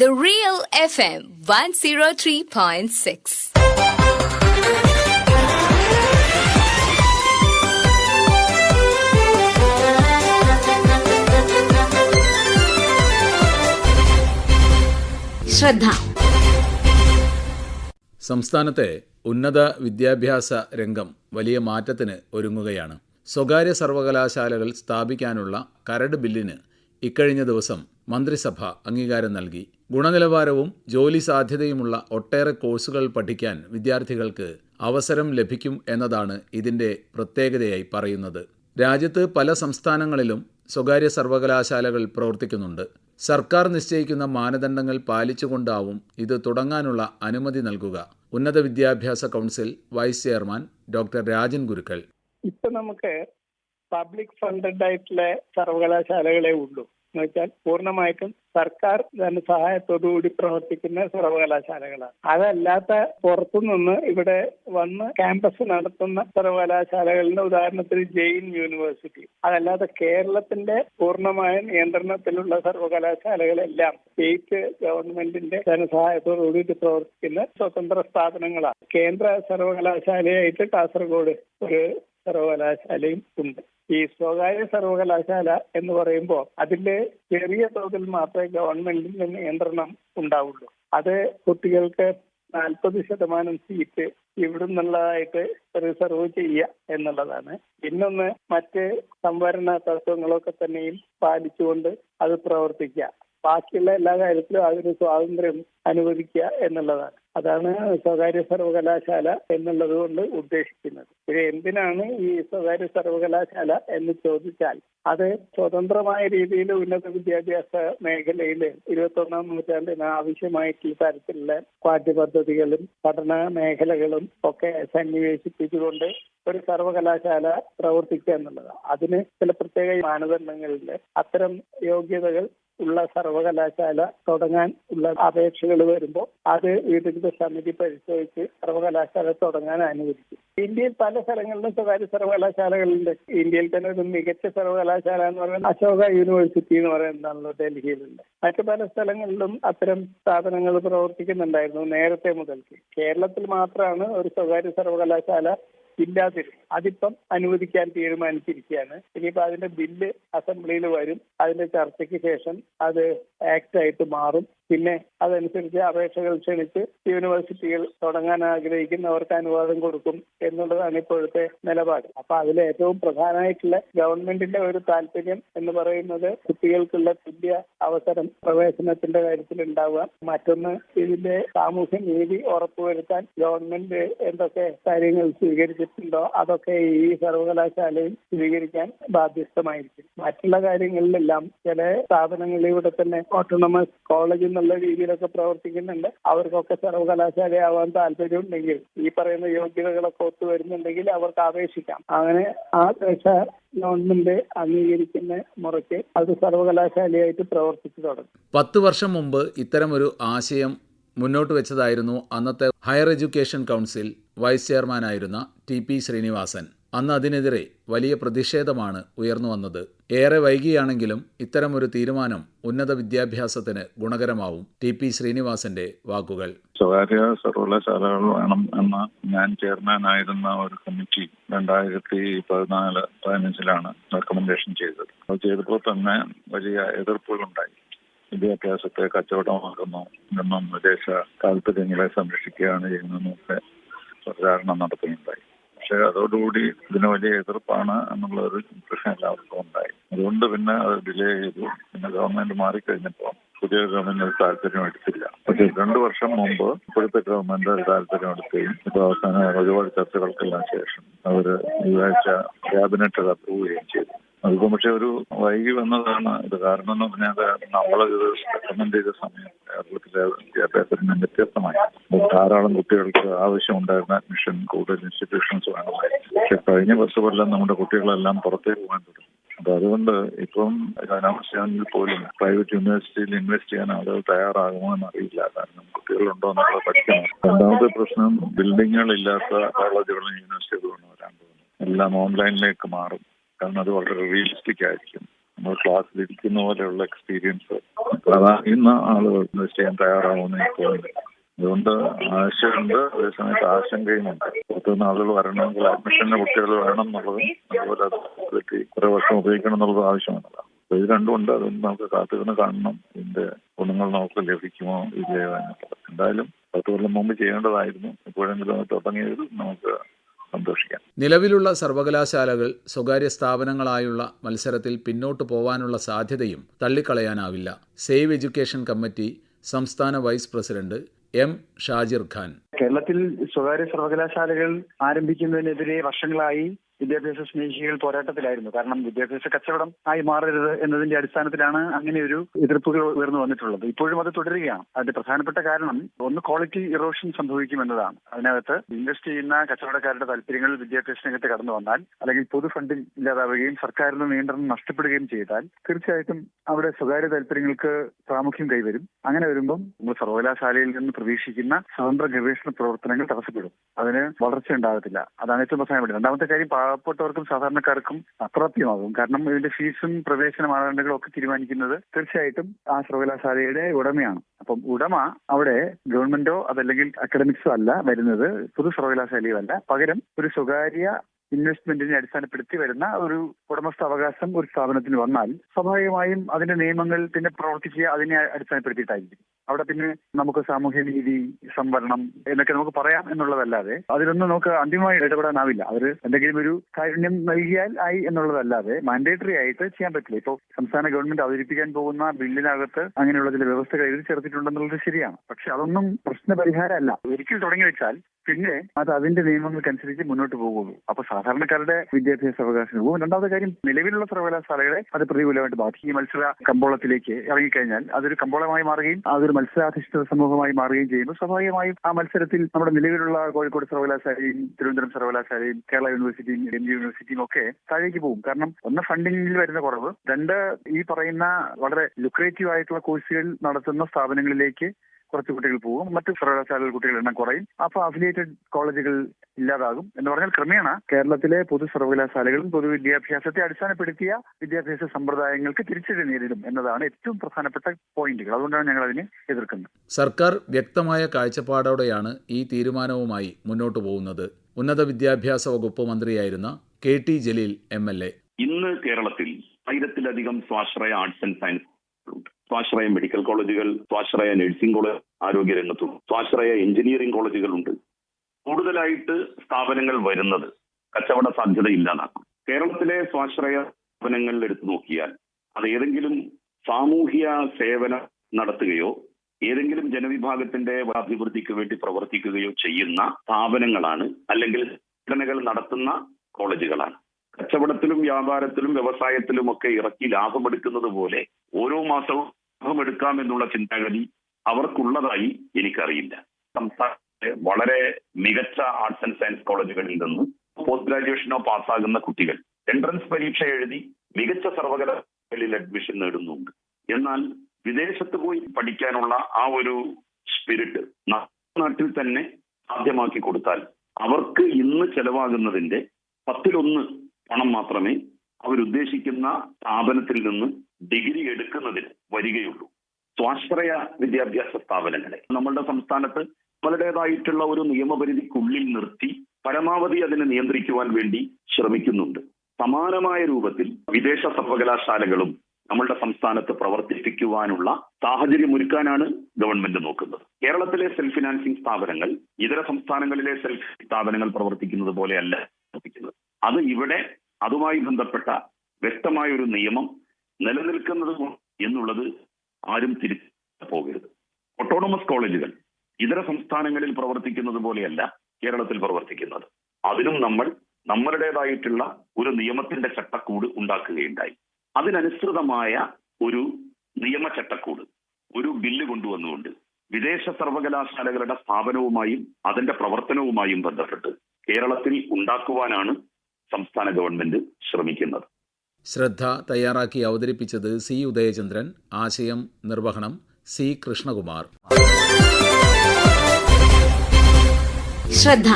The Real FM 103.6. ശ്രദ്ധ. സംസ്ഥാനത്തെ ഉന്നത വിദ്യാഭ്യാസ രംഗം വലിയ മാറ്റത്തിന് ഒരുങ്ങുകയാണ്. സ്വകാര്യ സർവകലാശാലകൾ സ്ഥാപിക്കാനുള്ള കരട് ബില്ലിന് ഇക്കഴിഞ്ഞ ദിവസം മന്ത്രിസഭ അംഗീകാരം നൽകി. ഗുണനിലവാരവും ജോലി സാധ്യതയുമുള്ള ഒട്ടേറെ കോഴ്സുകൾ പഠിക്കാൻ വിദ്യാർത്ഥികൾക്ക് അവസരം ലഭിക്കും എന്നതാണ് ഇതിന്റെ പ്രത്യേകതയായി പറയുന്നത്. രാജ്യത്ത് പല സംസ്ഥാനങ്ങളിലും സ്വകാര്യ സർവകലാശാലകൾ പ്രവർത്തിക്കുന്നുണ്ട്. സർക്കാർ നിശ്ചയിക്കുന്ന മാനദണ്ഡങ്ങൾ പാലിച്ചുകൊണ്ടാവും ഇത് തുടങ്ങാനുള്ള അനുമതി നൽകുക. ഉന്നത വിദ്യാഭ്യാസ council vice chairman doctor Rajan Gurukkal. ഇപ്പൊ നമുക്ക് പബ്ലിക് ഫണ്ടഡ് ആയിട്ടുള്ള സർവകലാശാലകളെ ഉള്ളൂ. എന്ന് വെച്ചാൽ പൂർണമായിട്ടും സർക്കാർ ധനസഹായത്തോടുകൂടി പ്രവർത്തിക്കുന്ന സർവകലാശാലകളാണ്. അതല്ലാത്ത പുറത്തുനിന്ന് ഇവിടെ വന്ന് ക്യാമ്പസ് നടത്തുന്ന സർവകലാശാലകളുടെ ഉദാഹരണത്തിന് ജെയിൻ യൂണിവേഴ്സിറ്റി. അതല്ലാതെ കേരളത്തിന്റെ പൂർണമായ നിയന്ത്രണത്തിലുള്ള സർവകലാശാലകളെല്ലാം സ്റ്റേറ്റ് ഗവൺമെന്റിന്റെ ധനസഹായത്തോടുകൂടി പ്രവർത്തിക്കുന്ന സ്വതന്ത്ര സ്ഥാപനങ്ങളാണ്. കേന്ദ്ര സർവകലാശാലയായിട്ട് കാസർഗോഡ് ഒരു സർവകലാശാലയും ഉണ്ട്. ഈ സ്വകാര്യ സർവകലാശാല എന്ന് പറയുമ്പോൾ അതിന്റെ ചെറിയ തോതിൽ മാത്രമേ ഗവൺമെന്റിന്റെ നിയന്ത്രണം ഉണ്ടാവുള്ളൂ. അത് കുട്ടികൾക്ക് നാൽപ്പത് ശതമാനം സീറ്റ് ഇവിടെ നിന്നുള്ളതായിട്ട് റിസർവ് ചെയ്യുക എന്നുള്ളതാണ്. പിന്നൊന്ന് മറ്റ് സംവരണ തത്വങ്ങളൊക്കെ തന്നെയും പാലിച്ചുകൊണ്ട് അത് പ്രവർത്തിക്കുക. ബാക്കിയുള്ള എല്ലാ കാര്യത്തിലും അതിന് സ്വാതന്ത്ര്യം അനുവദിക്കുക എന്നുള്ളതാണ്. അതാണ് സ്വകാര്യ സർവകലാശാല എന്നുള്ളത് കൊണ്ട് ഉദ്ദേശിക്കുന്നത്. ഇത് എന്തിനാണ് ഈ സ്വകാര്യ സർവകലാശാല എന്ന് ചോദിച്ചാൽ അത് സ്വതന്ത്രമായ രീതിയിൽ ഉന്നത വിദ്യാഭ്യാസ മേഖലയിൽ ഇരുപത്തൊന്നാം നൂറ്റാണ്ടിന് ആവശ്യമായിട്ടുള്ള തരത്തിലുള്ള പാഠ്യപദ്ധതികളും പഠന മേഖലകളും ഒക്കെ സന്നിവേശിപ്പിച്ചുകൊണ്ട് ഒരു സർവകലാശാല പ്രവർത്തിക്കുക എന്നുള്ളതാണ്. അതിന് ചില പ്രത്യേക മാനദണ്ഡങ്ങളുണ്ട് അത്തരം യോഗ്യതകൾ ഉള്ള സർവകലാശാല തുടങ്ങാൻ ഉള്ള അപേക്ഷകൾ വരുമ്പോൾ അത് വിദഗ്ധ സമിതി പരിശോധിച്ച് സർവകലാശാല തുടങ്ങാൻ അനുവദിക്കും. ഇന്ത്യയിൽ പല സ്ഥലങ്ങളിലും സ്വകാര്യ സർവകലാശാലകളുണ്ട്. ഇന്ത്യയിൽ തന്നെ ഒരു മികച്ച സർവകലാശാല എന്ന് പറയുന്നത് അശോക യൂണിവേഴ്സിറ്റി എന്ന് പറയുന്നതാണല്ലോ ഡൽഹിയിലുണ്ട് മറ്റു പല സ്ഥലങ്ങളിലും അത്തരം സ്ഥാപനങ്ങൾ പ്രവർത്തിക്കുന്നുണ്ടായിരുന്നു നേരത്തെ മുതൽക്ക്. കേരളത്തിൽ മാത്രമാണ് ഒരു സ്വകാര്യ സർവകലാശാല ഇല്ലാതിരുന്നു അതിപ്പം അനുവദിക്കാൻ തീരുമാനിച്ചിരിക്കുകയാണ്. ഇനിയിപ്പോ അതിന്റെ ബില്ല് അസംബ്ലിയിൽ വരും. അതിന്റെ ചർച്ചയ്ക്ക് ശേഷം അത് ആക്ട് ആയിട്ട് മാറും. പിന്നെ അതനുസരിച്ച് അപേക്ഷകൾ ക്ഷണിച്ച് യൂണിവേഴ്സിറ്റികൾ തുടങ്ങാൻ ആഗ്രഹിക്കുന്നവർക്ക് അനുവാദം കൊടുക്കും എന്നുള്ളതാണ് ഇപ്പോഴത്തെ നിലപാട്. അപ്പൊ അതിൽ ഏറ്റവും പ്രധാനമായിട്ടുള്ള ഗവൺമെന്റിന്റെ ഒരു താല്പര്യം എന്ന് പറയുന്നത് കുട്ടികൾക്കുള്ള തുല്യ അവസരം പ്രവേശനത്തിന്റെ കാര്യത്തിൽ ഉണ്ടാവുക. മറ്റൊന്ന് ഇതിന്റെ സാമൂഹ്യ നീതി ഉറപ്പുവരുത്താൻ ഗവൺമെന്റ് എന്തൊക്കെ കാര്യങ്ങൾ സ്വീകരിച്ചിട്ടുണ്ടോ അതൊക്കെ ഈ സർവകലാശാലയിൽ സ്വീകരിക്കാൻ ബാധ്യസ്ഥമായിരിക്കും. മറ്റുള്ള കാര്യങ്ങളിലെല്ലാം ചില സ്ഥാപനങ്ങളിലൂടെ തന്നെ ഓട്ടോണമസ് കോളേജ് എന്നുള്ള രീതിയിലൊക്കെ പ്രവർത്തിക്കുന്നുണ്ട്. അവർക്കൊക്കെ സർവകലാശാലയാവാൻ താല്പര്യമുണ്ടെങ്കിൽ ഈ പറയുന്ന യോഗ്യതകളൊക്കെ ഒത്തു വരുന്നുണ്ടെങ്കിൽ അവർക്ക് അപേക്ഷിക്കാം അങ്ങനെ ആ അപേക്ഷ ഗവൺമെന്റ് അംഗീകരിക്കുന്ന മുറയ്ക്ക് അത് സർവകലാശാലയായിട്ട് പ്രവർത്തിച്ചു തുടങ്ങും. പത്ത് വർഷം മുമ്പ് ഒരു ആശയം മുന്നോട്ട് വെച്ചതായിരുന്നു അന്നത്തെ ഹയർ എഡ്യൂക്കേഷൻ കൗൺസിൽ വൈസ് ചെയർമാനായിരുന്ന ടി പി ശ്രീനിവാസൻ. അന്ന് അതിനെതിരെ വലിയ പ്രതിഷേധമാണ് ഉയർന്നു വന്നത്. ഏറെ വൈകിയാണെങ്കിലും ഇത്തരമൊരു തീരുമാനം ഉന്നത വിദ്യാഭ്യാസത്തിന് ഗുണകരമാവും. ടി പി ശ്രീനിവാസന്റെ വാക്കുകൾ. സ്വകാര്യ സർവകലാശാലകൾ വേണം എന്ന ഞാൻ ചെയർമാനായിരുന്ന ഒരു കമ്മിറ്റി രണ്ടായിരത്തി പതിനാല് പതിനഞ്ചിലാണ് റെക്കമെൻഡേഷൻ ചെയ്തത്. അത് ചെയ്തപ്പോൾ തന്നെ വലിയ എതിർപ്പുകളുണ്ടായി വിദ്യാഭ്യാസത്തെ കച്ചവടമാക്കുന്നു എന്നും വിദേശ താല്പര്യങ്ങളെ സംരക്ഷിക്കുകയാണ് ചെയ്യുന്നതെന്നൊക്കെ പ്രചാരണം നടത്തുന്നുണ്ടായി. പക്ഷെ അതോടുകൂടി ഇതിന് വലിയ എതിർപ്പാണ് എന്നുള്ള ഒരു ഇംപ്രഷൻ എല്ലാവർക്കും ഉണ്ടായി. അതുകൊണ്ട് പിന്നെ അത് ഡിലേ ചെയ്തു. പിന്നെ ഗവൺമെന്റ് മാറിക്കഴിഞ്ഞപ്പോൾ പുതിയ ഗവൺമെന്റ് ഒരു താല്പര്യം എടുത്തില്ല. പക്ഷെ രണ്ടു വർഷം മുമ്പ് ഇപ്പോഴത്തെ ഗവൺമെന്റ് ഒരു താല്പര്യം എടുക്കുകയും ഇപ്പൊ അവസാനം ഒരുപാട് ചർച്ചകൾക്കെല്ലാം ശേഷം അവർ ഈ ആഴ്ച ക്യാബിനറ്റ് അപ്രൂവ് ചെയ്യുകയും ചെയ്തു. അതിപ്പോ പക്ഷെ ഒരു വൈകി വന്നതാണ്. ഇത് കാരണം എന്ന് പറഞ്ഞാൽ നമ്മൾ ഇത് റെക്കമെൻഡ് ചെയ്ത സമയം കേരളത്തിലെ വിദ്യാഭ്യാസത്തിന് വ്യത്യസ്തമായി. ധാരാളം കുട്ടികൾക്ക് ആവശ്യമുണ്ടായിരുന്ന അഡ്മിഷൻ കൂടുതൽ ഇൻസ്റ്റിറ്റ്യൂഷൻസ് വേണമായിരുന്നു. പക്ഷെ കഴിഞ്ഞ വർഷമെല്ലാം നമ്മുടെ കുട്ടികളെല്ലാം പുറത്തേക്ക് പോകാൻ തുടങ്ങി. അപ്പൊ അതുകൊണ്ട് ഇപ്പം അനാവശ്യമെങ്കിൽ പോലും പ്രൈവറ്റ് യൂണിവേഴ്സിറ്റിയിൽ ഇൻവെസ്റ്റ് ചെയ്യാൻ ആളുകൾ തയ്യാറാകുമോ എന്ന് അറിയില്ല കാരണം കുട്ടികളുണ്ടോ എന്നുള്ളത് പഠിക്കണം. രണ്ടാമത്തെ പ്രശ്നം ബിൽഡിങ്ങുകളില്ലാത്ത കോളേജുകളും യൂണിവേഴ്സിറ്റികളും വരാൻ പോകുന്നു. എല്ലാം ഓൺലൈനിലേക്ക് മാറും. കാരണം അത് വളരെ റിയലിസ്റ്റിക് ആയിരിക്കും. നമ്മൾ ക്ലാസ്സിലിരിക്കുന്ന പോലെയുള്ള എക്സ്പീരിയൻസ് അതാകുന്ന ആളുകൾ ചെയ്യാൻ തയ്യാറാവുന്ന ഇപ്പോഴും അതുകൊണ്ട് ആശയുണ്ട് അതേസമയത്ത് ആശങ്കയുമുണ്ട് പുറത്തുനിന്ന് ആളുകൾ വരണമെങ്കിൽ അഡ്മിഷന് കുട്ടികൾ വേണം എന്നുള്ളതും അതുപോലെ അത് ഫെസിലിറ്റി കുറെ വർഷം ഉപയോഗിക്കണം എന്നുള്ളത് ആവശ്യമാണല്ലോ. അപ്പൊ ഇത് രണ്ടുമുണ്ട് അതൊന്നും നമുക്ക് കാത്തിരുന്ന് കാണണം. ഇതിന്റെ ഗുണങ്ങൾ നമുക്ക് ലഭിക്കുമോ ഇല്ലയോ എന്നുള്ളത് എന്തായാലും പത്ത് കൊല്ലം മുമ്പ് ചെയ്യേണ്ടതായിരുന്നു. എപ്പോഴെങ്കിലും അത് തുടങ്ങിയത് നമുക്ക് സന്തോഷിക്കാം. നിലവിലുള്ള സർവകലാശാലകൾ സ്വകാര്യ സ്ഥാപനങ്ങളായുള്ള മത്സരത്തിൽ പിന്നോട്ട് പോവാനുള്ള സാധ്യതയും തള്ളിക്കളയാനാവില്ല. സേവ് എഡ്യൂക്കേഷൻ കമ്മിറ്റി സംസ്ഥാന vice president M Shajir Khan. കേരളത്തിൽ സ്വകാര്യ സർവകലാശാലകൾ ആരംഭിക്കുന്നതിനെതിരെ വർഷങ്ങളായി വിദ്യാഭ്യാസ സ്നേഹികൾ പോരാട്ടത്തിലായിരുന്നു. കാരണം വിദ്യാഭ്യാസ കച്ചവടം ആയി മാറരുത് എന്നതിന്റെ അടിസ്ഥാനത്തിലാണ് അങ്ങനെ ഒരു എതിർപ്പുകൾ ഉയർന്നു വന്നിട്ടുള്ളത്. ഇപ്പോഴും അത് തുടരുകയാണ്. അതിന്റെ പ്രധാനപ്പെട്ട കാരണം ഒന്ന് ക്വാളിറ്റി ഇറോഷൻ സംഭവിക്കും എന്നതാണ് അതിനകത്ത് ഇൻവെസ്റ്റ് ചെയ്യുന്ന കച്ചവടക്കാരുടെ താല്പര്യങ്ങൾ വിദ്യാഭ്യാസ രംഗത്ത് കടന്നു വന്നാൽ അല്ലെങ്കിൽ പൊതു ഫണ്ടിൽ ഇല്ലാതാവുകയും സർക്കാരിന് നിയന്ത്രണം നഷ്ടപ്പെടുകയും ചെയ്താൽ തീർച്ചയായിട്ടും അവിടെ സ്വകാര്യ താല്പര്യങ്ങൾക്ക് പ്രാമുഖ്യം കൈവരും. അങ്ങനെ വരുമ്പം നമ്മൾ സർവകലാശാലയിൽ നിന്ന് പ്രതീക്ഷിക്കുന്ന സ്വതന്ത്ര ഗവേഷണ പ്രവർത്തനങ്ങൾ തടസ്സപ്പെടും. അതിന് വളർച്ച ഉണ്ടാകത്തില്ല. അതാണ് ഏറ്റവും പ്രധാനപ്പെട്ടത്. രണ്ടാമത്തെ കാര്യം പാവപ്പെട്ടവർക്കും സാധാരണക്കാർക്കും അപ്രാപ്യമാകും. കാരണം ഇതിന്റെ ഫീസും പ്രവേശന മാനദണ്ഡങ്ങളും ഒക്കെ തീരുമാനിക്കുന്നത് തീർച്ചയായിട്ടും ആ സർവകലാശാലയുടെ ഉടമയാണ്. അപ്പം ഉടമ അവിടെ ഗവൺമെന്റോ അതല്ലെങ്കിൽ അക്കാഡമിക്സോ അല്ല വരുന്നത് പൊതു സർവകലാശാലയോ അല്ല. പകരം ഒരു സ്വകാര്യ ഇൻവെസ്റ്റ്മെന്റിനെ അടിസ്ഥാനപ്പെടുത്തി വരുന്ന ഒരു ഉടമസ്ഥ അവകാശം ഒരു സ്ഥാപനത്തിന് വന്നാൽ സ്വാഭാവികമായും അതിന്റെ നിയമങ്ങൾ പിന്നെ പ്രവർത്തിക്കുക അതിനെ അടിസ്ഥാനപ്പെടുത്തിയിട്ടായിരിക്കും. അവിടെ പിന്നെ നമുക്ക് സാമൂഹ്യ നീതി സംവരണം എന്നൊക്കെ നമുക്ക് പറയാം എന്നുള്ളതല്ലാതെ അതിലൊന്നും നമുക്ക് അന്തിമമായി ഇടപെടാനാവില്ല. അവർ എന്തെങ്കിലും ഒരു കാരുണ്യം നൽകിയാൽ ആയി എന്നുള്ളതല്ലാതെ മാൻഡേറ്ററി ആയിട്ട് ചെയ്യാൻ പറ്റില്ല. ഇപ്പോൾ സംസ്ഥാന ഗവൺമെന്റ് അവതരിപ്പിക്കാൻ പോകുന്ന ബില്ലിനകത്ത് അങ്ങനെയുള്ള ചില വ്യവസ്ഥകൾ എഴുതി ചേർത്തിട്ടുണ്ടെന്നുള്ളത് ശരിയാണ്. പക്ഷെ അതൊന്നും പ്രശ്ന പരിഹാരമല്ല ഒരിക്കൽ തുടങ്ങി വെച്ചാൽ പിന്നെ അത് അതിന്റെ നിയമങ്ങൾക്കനുസരിച്ച് മുന്നോട്ട് പോകുള്ളൂ. അപ്പൊ സാധാരണക്കാരുടെ വിദ്യാഭ്യാസ അവകാശം പോകും രണ്ടാമത്തെ കാര്യം നിലവിലുള്ള സർവകലാശാലകളെ അത് പ്രതികൂലമായിട്ട് ബാധിക്കും. ഈ മത്സര കമ്പോളത്തിലേക്ക് ഇറങ്ങിക്കഴിഞ്ഞാൽ അതൊരു കമ്പോളമായി മാറുകയും അതൊരു മത്സരാധിഷ്ഠിത സമൂഹമായി മാറുകയും ചെയ്യുമ്പോൾ സ്വാഭാവികമായും ആ മത്സരത്തിൽ നമ്മുടെ നിലവിലുള്ള കോഴിക്കോട് സർവകലാശാലയും തിരുവനന്തപുരം സർവകലാശാലയും കേരള യൂണിവേഴ്സിറ്റിയും എം ജി യൂണിവേഴ്സിറ്റിയും ഒക്കെ താഴേക്ക് പോകും. കാരണം ഒന്ന് ഫണ്ടിങ്ങിൽ വരുന്ന കുറവ് രണ്ട് ഈ പറയുന്ന വളരെ ലുക്രേറ്റീവ് ആയിട്ടുള്ള കോഴ്സുകൾ നടത്തുന്ന സ്ഥാപനങ്ങളിലേക്ക് കുറച്ച് കുട്ടികൾ പോകും. മറ്റു സർവകലാശാലകൾ കുട്ടികളുടെ എണ്ണം കുറയും. അപ്പൊ അഫിലിയേറ്റഡ് കോളേജുകൾ ഇല്ലാതാകും എന്ന് പറഞ്ഞാൽ ക്രമേണ കേരളത്തിലെ പൊതു സർവകലാശാലകളും പൊതുവിദ്യാഭ്യാസത്തെ അടിസ്ഥാനപ്പെടുത്തിയ വിദ്യാഭ്യാസ സമ്പ്രദായങ്ങൾക്ക് തിരിച്ചടി നേരിടും എന്നതാണ് ഏറ്റവും പ്രധാനപ്പെട്ട പോയിന്റുകൾ. അതുകൊണ്ടാണ് ഞങ്ങൾ അതിനെ എതിർക്കുന്നത്. സർക്കാർ വ്യക്തമായ കാഴ്ചപ്പാടോടെയാണ് ഈ തീരുമാനവുമായി മുന്നോട്ടു പോകുന്നത്. ഉന്നത വിദ്യാഭ്യാസ വകുപ്പ് മന്ത്രിയായിരുന്ന K T Jaleel M L A. ഇന്ന് കേരളത്തിൽ ആയിരത്തിലധികം സ്വാശ്രയ ആർട്സ് ആൻഡ് സയൻസ് ഉണ്ട് സ്വാശ്രയ മെഡിക്കൽ കോളേജുകൾ സ്വാശ്രയ നഴ്സിംഗ് കോളേജ് ആരോഗ്യ രംഗത്തുണ്ട് സ്വാശ്രയ എഞ്ചിനീയറിംഗ് കോളേജുകളുണ്ട് കൂടുതലായിട്ട് സ്ഥാപനങ്ങൾ വരുന്നത് കച്ചവട സാധ്യത ഇല്ലാതാക്കും കേരളത്തിലെ സ്വാശ്രയ സ്ഥാപനങ്ങളിൽ എടുത്തു നോക്കിയാൽ അത് ഏതെങ്കിലും സാമൂഹ്യ സേവനം നടത്തുകയോ ഏതെങ്കിലും ജനവിഭാഗത്തിന്റെ അഭിവൃദ്ധിക്ക് വേണ്ടി പ്രവർത്തിക്കുകയോ ചെയ്യുന്ന സ്ഥാപനങ്ങളാണ് അല്ലെങ്കിൽ സംഘടനകൾ നടത്തുന്ന കോളേജുകളാണ്. കച്ചവടത്തിലും വ്യാപാരത്തിലും വ്യവസായത്തിലും ഒക്കെ ഇറക്കി ലാഭമെടുക്കുന്നത് പോലെ ഓരോ മാസവും ലാഭമെടുക്കാം എന്നുള്ള ചിന്താഗതി അവർക്കുള്ളതായി എനിക്കറിയില്ല. സംസ്ഥാനത്തെ വളരെ മികച്ച ആർട്സ് ആൻഡ് സയൻസ് കോളേജുകളിൽ നിന്ന് പോസ്റ്റ് ഗ്രാജുവേഷനോ പാസ്സാകുന്ന കുട്ടികൾ എൻട്രൻസ് പരീക്ഷ എഴുതി മികച്ച സർവകലാശാലകളിൽ അഡ്മിഷൻ നേടുന്നുണ്ട്. എന്നാൽ വിദേശത്ത് പോയി പഠിക്കാനുള്ള ആ ഒരു സ്പിരിറ്റ് നാട്ടിൽ തന്നെ സാധ്യമാക്കി കൊടുത്താൽ അവർക്ക് ഇന്ന് ചെലവാകുന്നതിന്റെ പത്തിലൊന്ന് പണം മാത്രമേ അവരുദ്ദേശിക്കുന്ന സ്ഥാപനത്തിൽ നിന്ന് ഡിഗ്രി എടുക്കുന്നതിന് വരികയുള്ളൂ. സ്വാശ്രയ വിദ്യാഭ്യാസ സ്ഥാപനങ്ങളെ നമ്മളുടെ സംസ്ഥാനത്ത് നമ്മളുടേതായിട്ടുള്ള ഒരു നിയമപരിധിക്കുള്ളിൽ നിർത്തി പരമാവധി അതിനെ നിയന്ത്രിക്കുവാൻ വേണ്ടി ശ്രമിക്കുന്നുണ്ട്. സമാനമായ രൂപത്തിൽ വിദേശ സർവകലാശാലകളും നമ്മളുടെ സംസ്ഥാനത്ത് പ്രവർത്തിപ്പിക്കുവാനുള്ള സാഹചര്യം ഒരുക്കാനാണ് ഗവൺമെന്റ് നോക്കുന്നത്. കേരളത്തിലെ സെൽഫ് ഫിനാൻസിംഗ് സ്ഥാപനങ്ങൾ ഇതര സംസ്ഥാനങ്ങളിലെ സെൽഫ് സ്ഥാപനങ്ങൾ പ്രവർത്തിക്കുന്നത് പോലെയല്ല പ്രവർത്തിക്കുന്നത്. അത് ഇവിടെ അതുമായി ബന്ധപ്പെട്ട വ്യക്തമായ ഒരു നിയമം നിലനിൽക്കുന്നത് എന്നുള്ളത് ആരും തിരിച്ചു പോകരുത് ഓട്ടോണമസ് കോളേജുകൾ ഇതര സംസ്ഥാനങ്ങളിൽ പ്രവർത്തിക്കുന്നത് പോലെയല്ല കേരളത്തിൽ പ്രവർത്തിക്കുന്നത്. അതിനും നമ്മൾ നമ്മളുടേതായിട്ടുള്ള ഒരു നിയമത്തിന്റെ ചട്ടക്കൂട് ഉണ്ടാക്കുകയുണ്ടായി. അതിനനുസൃതമായ ഒരു നിയമ ചട്ടക്കൂട് ഒരു ബില്ല് കൊണ്ടുവന്നുകൊണ്ട് വിദേശ സർവകലാശാലകളുടെ സ്ഥാപനവുമായും അതിന്റെ പ്രവർത്തനവുമായും ബന്ധപ്പെട്ട് കേരളത്തിൽ ഉണ്ടാക്കുവാനാണ് സംസ്ഥാന ഗവൺമെന്റ് ശ്രമിക്കുന്നത്. ശ്രദ്ധ തയ്യാറാക്കി അവതരിപ്പിച്ചത് സി ഉദയചന്ദ്രൻ ആശയം നിർവഹണം സി കൃഷ്ണകുമാർ. ശ്രദ്ധ.